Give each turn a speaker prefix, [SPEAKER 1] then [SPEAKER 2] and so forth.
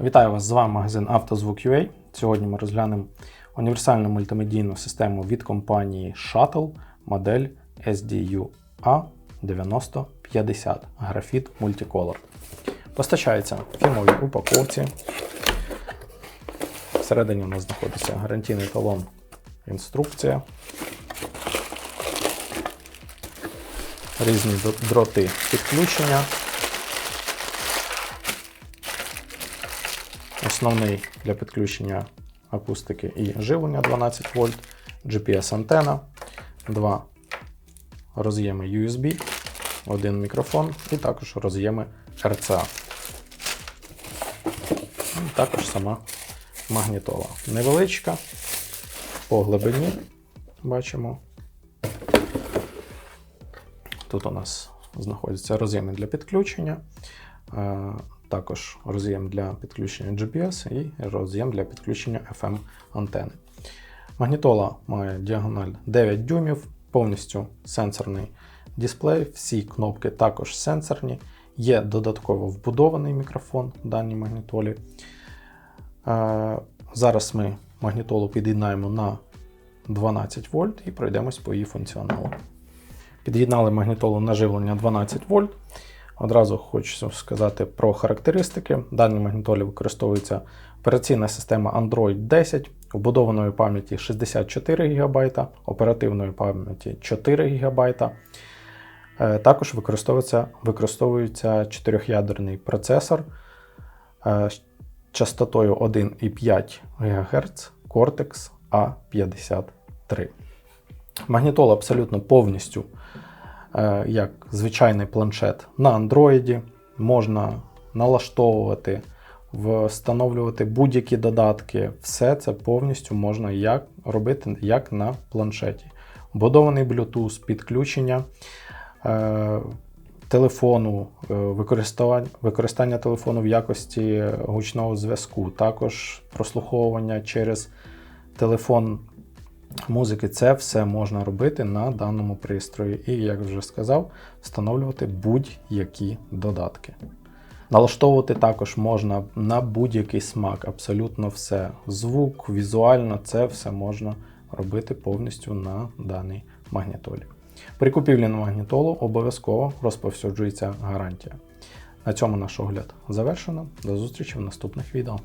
[SPEAKER 1] Вітаю вас! З вами магазин «Автозвук.UA». Сьогодні ми розглянемо універсальну мультимедійну систему від компанії Shuttle модель SDU-A 9050 Graphite Multicolor. Постачається в фірмовій упаковці. Всередині у нас знаходиться гарантійний талон, інструкція. Різні дроти підключення. Основний для підключення акустики і живлення 12 вольт, GPS-антена, два роз'єми USB, один мікрофон і також роз'єми RCA. Також сама магнітола. Невеличка, по глибині бачимо. Тут у нас знаходяться роз'єми для підключення. Також роз'єм для підключення GPS і роз'єм для підключення FM антени. Магнітола має діагональ 9 дюймів, повністю сенсорний дисплей, всі кнопки також сенсорні. Є додатково вбудований мікрофон в даній магнітолі. Е, Зараз ми магнітолу під'єднаємо на 12 вольт і пройдемось по її функціоналу. Під'єднали магнітолу на живлення 12 вольт. Одразу хочу сказати про характеристики. В даній магнітолі використовується операційна система Android 10, вбудованої пам'яті 64 ГБ, оперативної пам'яті 4 ГБ. Е, Також використовується використовується 4-ядерний процесор е, з частотою 1,5 ГГц Cortex A53. Магнітола абсолютно повністю е, як звичайний планшет на Android. Можна налаштовувати, встановлювати будь-які додатки. Все це повністю можна як робити як на планшеті. Вбудований Bluetooth, підключення е, телефону, е, використання, використання телефону в якості гучного зв'язку, також прослуховування через телефон музики, це все можна робити на даному пристрої. І, як вже сказав, встановлювати будь-які додатки. Налаштовувати також можна на будь-який смак, абсолютно все. Звук, візуально, це все можна робити повністю на даній магнітолі. При купівлі на магнітолу обов'язково розповсюджується гарантія. На цьому наш огляд завершено. До зустрічі в наступних відео.